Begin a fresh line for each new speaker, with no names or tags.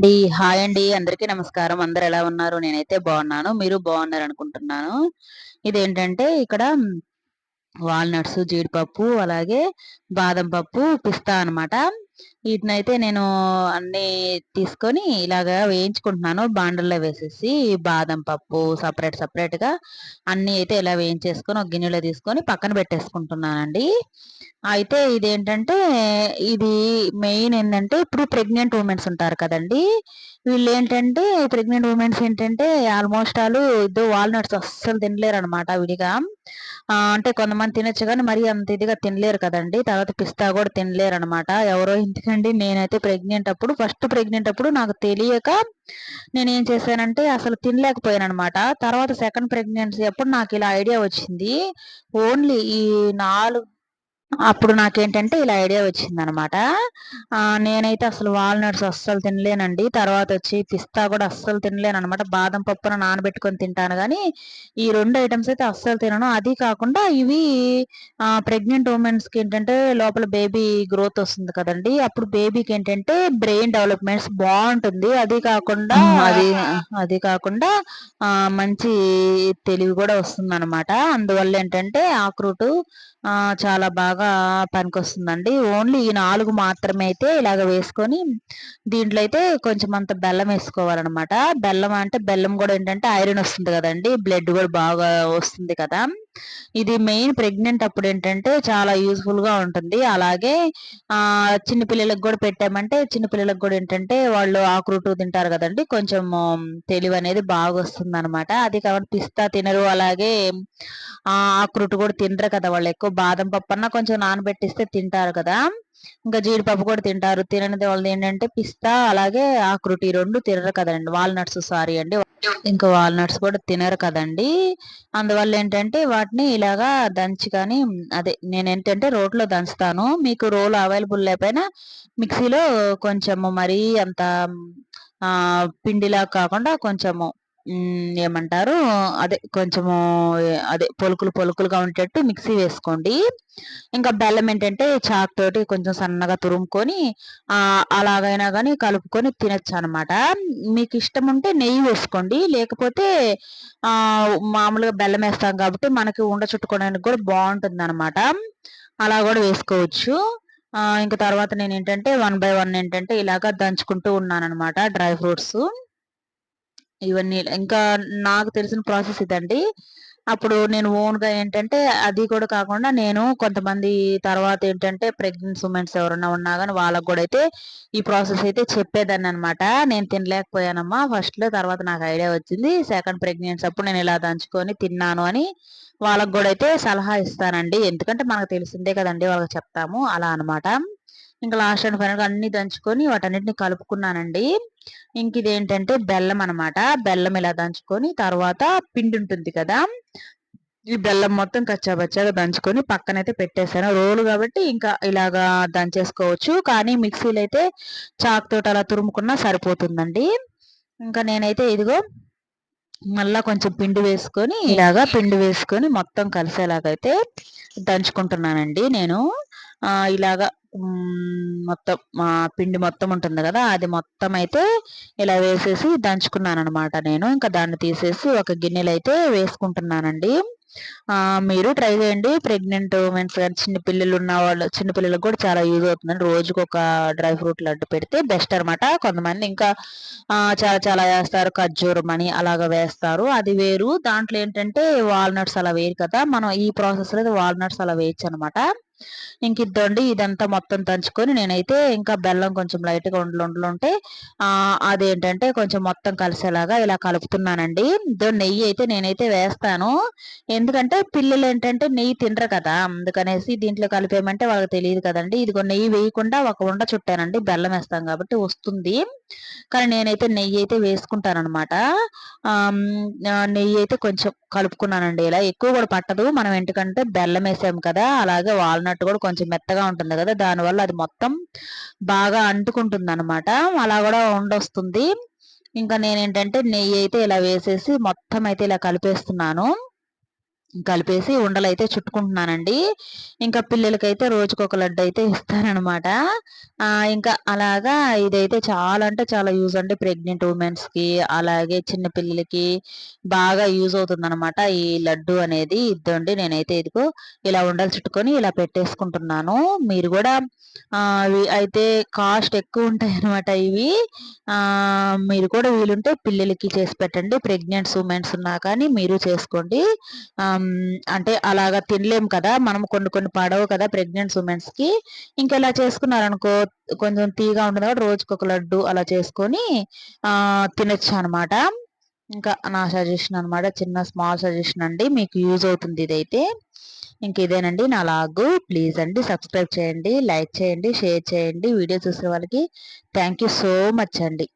అండి. హాయ్ అండి. అందరికీ నమస్కారం. అందరు ఎలా ఉన్నారు? నేనైతే బాగున్నాను. మీరు బాగున్నారు అనుకుంటున్నాను ఇదేంటంటే ఇక్కడ వాల్నట్స్ జీడిపప్పు అలాగే బాదం పప్పు పిస్తా అనమాట వీటినైతే నేను అన్ని తీసుకొని ఇలాగా వేయించుకుంటున్నాను. బాండల్లో వేసేసి బాదం పప్పు సపరేట్ సపరేట్గా అయితే ఇలా వేయించేసుకొని ఒక గిన్నెలో తీసుకొని పక్కన పెట్టేసుకుంటున్నానండి. అయితే ఇదేంటంటే ఇది మెయిన్ ఏంటంటే ఇప్పుడు ప్రెగ్నెంట్ ఉమెన్స్ ఉంటారు కదండి. వీళ్ళు ఏంటంటే ప్రెగ్నెంట్ ఉమెన్స్ ఏంటంటే ఆల్మోస్ట్ ఆల్ ఇద్దరు వాల్నట్స్ అస్సలు తినలేరు అనమాట విడిగా అంటే కొంతమంది తినొచ్చు కానీ మరి అంత ఇదిగా తినలేరు కదండి. తర్వాత పిస్తా కూడా తినలేరు అనమాట ఎవరో ఎందుకండి? నేనైతే ప్రెగ్నెంట్ అప్పుడు ఫస్ట్ ప్రెగ్నెంట్ అప్పుడు నాకు తెలియక నేను ఏం చేశానంటే అసలు తినలేకపోయాను అనమాట తర్వాత సెకండ్ ప్రెగ్నెన్సీ అప్పుడు నాకు ఇలా ఐడియా వచ్చింది. ఓన్లీ ఈ నాలుగు అప్పుడు నాకేంటంటే ఇలా ఐడియా వచ్చిందనమాట. నేనైతే అసలు వాల్నట్స్ అస్సలు తినలేనండి. తర్వాత వచ్చి పిస్తా కూడా అస్సలు తినలేను అనమాట బాదం పప్పును నానబెట్టుకొని తింటాను కానీ ఈ రెండు ఐటమ్స్ అయితే అస్సలు తినను. అది కాకుండా ఇవి ప్రెగ్నెంట్ ఉమెన్స్కి ఏంటంటే లోపల బేబీ గ్రోత్ వస్తుంది కదండి. అప్పుడు బేబీకి ఏంటంటే బ్రెయిన్ డెవలప్మెంట్స్ బాగుంటుంది. అది కాకుండా అది అది కాకుండా మంచి తెలివి కూడా వస్తుంది అనమాట అందువల్ల ఏంటంటే ఆక్రూట్ చాలా బాగా పనికొస్తుందండి. ఓన్లీ ఈ నాలుగు మాత్రమే అయితే ఇలాగ వేసుకొని దీంట్లో అయితే కొంచెం అంత బెల్లం వేసుకోవాలన్నమాట. బెల్లం అంటే బెల్లం కూడా ఏంటంటే ఐరన్ వస్తుంది కదండి. బ్లడ్ కూడా బాగా వస్తుంది కదా. ఇది మెయిన్ ప్రెగ్నెంట్ అప్పుడు ఏంటంటే చాలా యూస్ఫుల్గా ఉంటుంది. అలాగే ఆ చిన్నపిల్లలకు కూడా పెట్టామంటే చిన్నపిల్లలకు కూడా ఏంటంటే వాళ్ళు ఆకురుటు తింటారు కదండి. కొంచెం తెలివి అనేది బాగా వస్తుంది అనమాట అది కాబట్టి పిస్తా తినరు. అలాగే ఆ ఆకురుటు కూడా తినరు కదా వాళ్ళు ఎక్కువ. బాదం పప్పు అన్నా కొంచెం నానబెట్టిస్తే తింటారు కదా. ఇంకా జీడిపప్పు కూడా తింటారు. తినని వాళ్ళు ఏంటంటే పిస్తా అలాగే ఆకృతి రెండు తినరు కదండి. వాల్నట్స్ సారీ అండి. ఇంకా వాల్నట్స్ కూడా తినరు కదండి. అందువల్ల ఏంటంటే వాటిని ఇలాగా దంచి కానీ అదే నేను ఏంటంటే రోట్లో దంచుతాను. మీకు రోలు అవైలబుల్ లేకపోయినా మిక్సీలో కొంచెము మరీ అంత పిండిలా కాకుండా కొంచెము ఏమంటారు? అదే కొంచెము అదే పొలుకులు పొలుకులుగా ఉండేటట్టు మిక్సీ వేసుకోండి. ఇంకా బెల్లం ఏంటంటే చాక్ తోటి కొంచెం సన్నగా తురుముకొని అలాగైనా కానీ కలుపుకొని తినచ్చు అనమాట మీకు ఇష్టం ఉంటే నెయ్యి వేసుకోండి. లేకపోతే మామూలుగా బెల్లం వేస్తాం కాబట్టి మనకి ఉండ చుట్టుకోవడానికి కూడా బాగుంటుంది అనమాట అలా కూడా వేసుకోవచ్చు. ఇంకా తర్వాత నేను ఏంటంటే వన్ బై వన్ ఏంటంటే ఇలాగ దంచుకుంటూ ఉన్నాను అనమాట డ్రై ఫ్రూట్స్. ఇవన్నీ ఇంకా నాకు తెలిసిన ప్రాసెస్ ఇదండి. అప్పుడు నేను ఓన్గా ఏంటంటే అది కూడా కాకుండా నేను కొంతమంది తర్వాత ఏంటంటే ప్రెగ్నెంట్ ఉమెన్స్ ఎవరన్నా ఉన్నా కానీ వాళ్ళకు కూడా అయితే ఈ ప్రాసెస్ అయితే చెప్పేదాన్ని అనమాట నేను తినలేకపోయానమ్మా ఫస్ట్లో తర్వాత నాకు ఐడియా వచ్చింది. సెకండ్ ప్రెగ్నెన్సీ అప్పుడు నేను ఇలా దంచుకొని తిన్నాను అని వాళ్ళకు కూడా అయితే సలహా ఇస్తానండి. ఎందుకంటే మనకు తెలిసిందే కదండి వాళ్ళకి చెప్తాము. అలా అనమాట ఇంకా లాస్ట్ అండ్ ఫైనల్గా అన్ని దంచుకొని వాటన్నిటిని కలుపుకున్నానండి. ఇంక ఇదేంటంటే బెల్లం అనమాట బెల్లం ఇలా దంచుకొని తర్వాత పిండి ఉంటుంది కదా ఈ బెల్లం మొత్తం కచ్చాబచ్చాగా దంచుకొని పక్కనైతే పెట్టేశాను. రోలు కాబట్టి ఇంకా ఇలాగా దంచేసుకోవచ్చు. కానీ మిక్సీలో అయితే చాక్ తోట అలా తురుముకున్నా సరిపోతుందండి. ఇంకా నేనైతే ఇదిగో మళ్ళా కొంచెం పిండి వేసుకొని ఇలాగా పిండి వేసుకొని మొత్తం కలిసేలాగైతే దంచుకుంటున్నానండి నేను. ఇలాగా మొత్తం మా పిండి మొత్తం ఉంటుంది కదా అది మొత్తం అయితే ఇలా వేసేసి దంచుకున్నాను అనమాట నేను. ఇంకా దాన్ని తీసేసి ఒక గిన్నెలు అయితే వేసుకుంటున్నానండి. మీరు ట్రై చేయండి. ప్రెగ్నెంట్ ఉమెన్స్ చిన్న పిల్లలు ఉన్న వాళ్ళు చిన్న పిల్లలకు కూడా చాలా యూజ్ అవుతుందండి. రోజుకి ఒక డ్రై ఫ్రూట్ లడ్డు పెడితే బెస్ట్ అనమాట కొంతమంది ఇంకా చాలా చాలా వేస్తారు. ఖర్జూరం అని అలాగ వేస్తారు. అది వేరు. దాంట్లో ఏంటంటే వాల్నట్స్ అలా వేరు కదా. మనం ఈ ప్రాసెస్లో వాల్నట్స్ అలా వేయచ్చు అనమాట ఇంక ఇద్దండి. ఇదంతా మొత్తం దంచుకొని నేనైతే ఇంకా బెల్లం కొంచెం లైట్గా ఉండలు ఉండలు ఉంటే అదేంటంటే కొంచెం మొత్తం కలిసేలాగా ఇలా కలుపుతున్నానండి. ఇదో నెయ్యి అయితే నేనైతే వేస్తాను. ఎందుకంటే పిల్లలు ఏంటంటే నెయ్యి తినరు కదా. అందుకనేసి దీంట్లో కలిపేయమంటే వాళ్ళకి తెలియదు కదండి. ఇదిగో నెయ్యి వేయకుండా ఒక ఉండ చుట్టానండి. బెల్లం వేస్తాం కాబట్టి వస్తుంది. కానీ నేనైతే నెయ్యి అయితే వేసుకుంటానమాట నెయ్యి అయితే కొంచెం కలుపుకున్నానండి. ఇలా ఎక్కువ కూడా పట్టదు. మనం ఎందుకంటే బెల్లం వేసాము కదా అలాగే వాల్నట్ కూడా కొంచెం మెత్తగా ఉంటుంది కదా దానివల్ల అది మొత్తం బాగా అంటుకుంటుంది అనమాట అలా కూడా ఉండొస్తుంది. ఇంకా నేనేంటంటే నెయ్యి అయితే ఇలా వేసేసి మొత్తం అయితే ఇలా కలిపేస్తున్నాను. కలిపేసి ఉండలైతే చుట్టుకుంటున్నానండి. ఇంకా పిల్లలకైతే రోజుకొక లడ్డు అయితే ఇస్తానమాట ఇంకా అలాగా ఇదైతే చాలా అంటే చాలా యూజ్ అండి ప్రెగ్నెంట్ ఉమెన్స్కి అలాగే చిన్న పిల్లలకి బాగా యూజ్ అవుతుంది అనమాట ఈ లడ్డు అనేది. ఇద్దండి నేనైతే ఇదిగో ఇలా ఉండలు చుట్టుకొని ఇలా పెట్టేసుకుంటున్నాను. మీరు కూడా అయితే కాస్ట్ ఎక్కువ ఉంటాయి అనమాట ఇవి మీరు కూడా వీలుంటే పిల్లలకి చేసి పెట్టండి. ప్రెగ్నెంట్స్ ఉమెన్స్ ఉన్నా కానీ మీరు చేసుకోండి. అంటే అలాగా తినలేము కదా మనం కొన్ని కొన్ని పడవు కదా ప్రెగ్నెంట్ ఉమెన్స్కి. ఇంకా ఇలా చేసుకున్నారనుకో కొంచెం తీగా ఉంటుంది కాబట్టి రోజుకి ఒక లడ్డు అలా చేసుకొని తినచ్చు అనమాట ఇంకా నా సజెషన్ అనమాట చిన్న స్మాల్ సజెషన్ అండి మీకు యూజ్ అవుతుంది ఇదైతే. ఇంక ఇదేనండి నా లాగు. ప్లీజ్ అండి సబ్స్క్రైబ్ చేయండి లైక్ చేయండి షేర్ చేయండి వీడియో చూసే వాళ్ళకి థ్యాంక్ సో మచ్ అండి.